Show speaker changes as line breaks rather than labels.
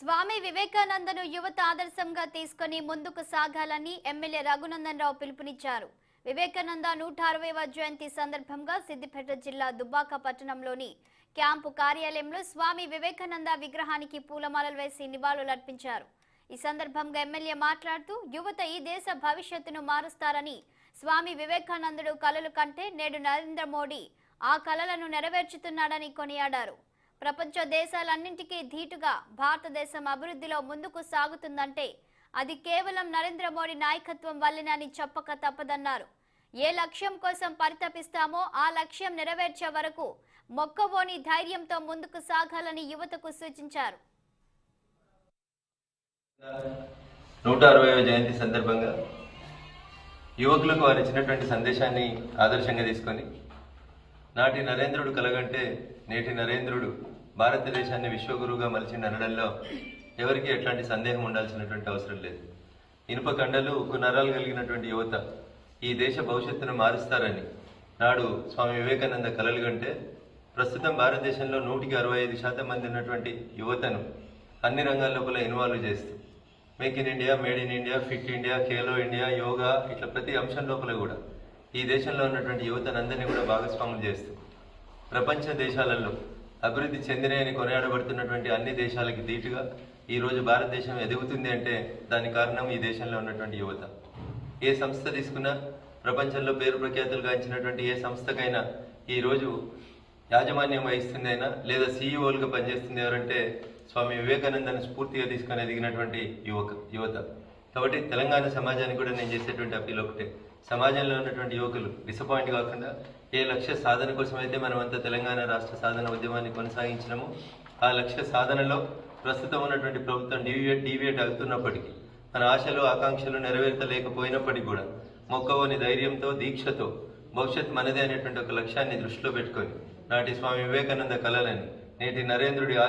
స్వామి వివేకానందను యువత ఆదర్శంగా తీసుకుని ముందుకు సాగాలని ఎమ్మెల్యే రఘునందన్ రావు పిలుపునిచ్చారు. వివేకానంద నూట అరవైవ జయంతి సందర్భంగా సిద్దిపేట జిల్లా దుబ్బాక పట్టణంలోని క్యాంపు కార్యాలయంలో స్వామి వివేకానంద విగ్రహానికి పూలమాలలు వేసి నివాళులర్పించారు. ఈ సందర్భంగా ఎమ్మెల్యే మాట్లాడుతూ యువత ఈ దేశ భవిష్యత్తును మారుస్తారని స్వామి వివేకానందుడు కలలు కంటే నేడు నరేంద్ర మోడీ ఆ కలలను నెరవేర్చుతున్నాడని కొనియాడారు. ప్రపంచ దేశాలన్నింటికీ ధీటుగా భారతదేశం అభివృద్ధిలో ముందుకు సాగుతుందంటే అది కేవలం నరేంద్ర మోడీ నాయకత్వం వల్లనని చెప్పక తప్పదన్నారు. ఏ లక్ష్యం కోసం పరితపిస్తామో ఆ లక్ష్యం నెరవేర్చే వరకు మొక్కవోని ధైర్యంతో ముందుకు సాగాలని యువతకు సూచించారు.
నూట అరవై జయంతి సందర్భంగా యువకులకు వారు ఇచ్చినటువంటి సందేశాన్ని ఆదర్శంగా తీసుకొని నాటి నరేంద్రుడు కలగంటే నేటి నరేంద్రుడు భారతదేశాన్ని విశ్వగురువుగా మలిచిన అనడంలో ఎవరికి ఎట్లాంటి సందేహం ఉండాల్సినటువంటి అవసరం లేదు. ఇనుప కండలు ఉక్కు నరాలు కలిగినటువంటి యువత ఈ దేశ భవిష్యత్తును మారుస్తారని నాడు స్వామి వివేకానంద కలలు కంటే ప్రస్తుతం భారతదేశంలో నూటికి అరవై ఐదు శాతం మంది ఉన్నటువంటి యువతను అన్ని రంగాల లోపల ఇన్వాల్వ్ చేస్తూ make in India made in India fit India Khelo India yoga ఇట్లా ప్రతి అంశం లోపల కూడా ఈ దేశంలో ఉన్నటువంటి యువతనందరినీ కూడా భాగస్వాములు చేస్తూ ప్రపంచ దేశాలలో అభివృద్ధి చెందినాయని కొనియాడబడుతున్నటువంటి అన్ని దేశాలకి ధీటుగా ఈ రోజు భారతదేశం ఎదుగుతుంది అంటే దానికి కారణం ఈ దేశంలో ఉన్నటువంటి యువత. ఏ సంస్థ తీసుకున్నా ప్రపంచంలో పేరు ప్రఖ్యాతులు గాంచినటువంటి ఏ సంస్థకైనా ఈరోజు యాజమాన్యం వహిస్తుంది అయినా లేదా సీఈఓలుగా పనిచేస్తుంది ఎవరంటే స్వామి వివేకానందను స్ఫూర్తిగా తీసుకొని ఎదిగినటువంటి యువక యువత. కాబట్టి తెలంగాణ సమాజానికి కూడా నేను చేసేటువంటి అప్పీల్ ఒకటే. సమాజంలో ఉన్నటువంటి యువకులు డిసప్పాయింట్ కాకుండా ఏ లక్ష్య సాధన కోసం అయితే మనం అంతా తెలంగాణ రాష్ట్ర సాధన ఉద్యమాన్ని కొనసాగించినామో ఆ లక్ష్య సాధనలో ప్రస్తుతం ఉన్నటువంటి ప్రభుత్వం డీవియేట్ డీవియేట్ అవుతున్నప్పటికీ మన ఆశలు ఆకాంక్షలు నెరవేర్చలేకపోయినప్పటికీ కూడా మొక్కవోని ధైర్యంతో దీక్షతో భవిష్యత్ మనదే అనేటువంటి ఒక లక్ష్యాన్ని దృష్టిలో పెట్టుకొని నాటి స్వామి వివేకానంద కళలని నేటి నరేంద్రుడి ఆశ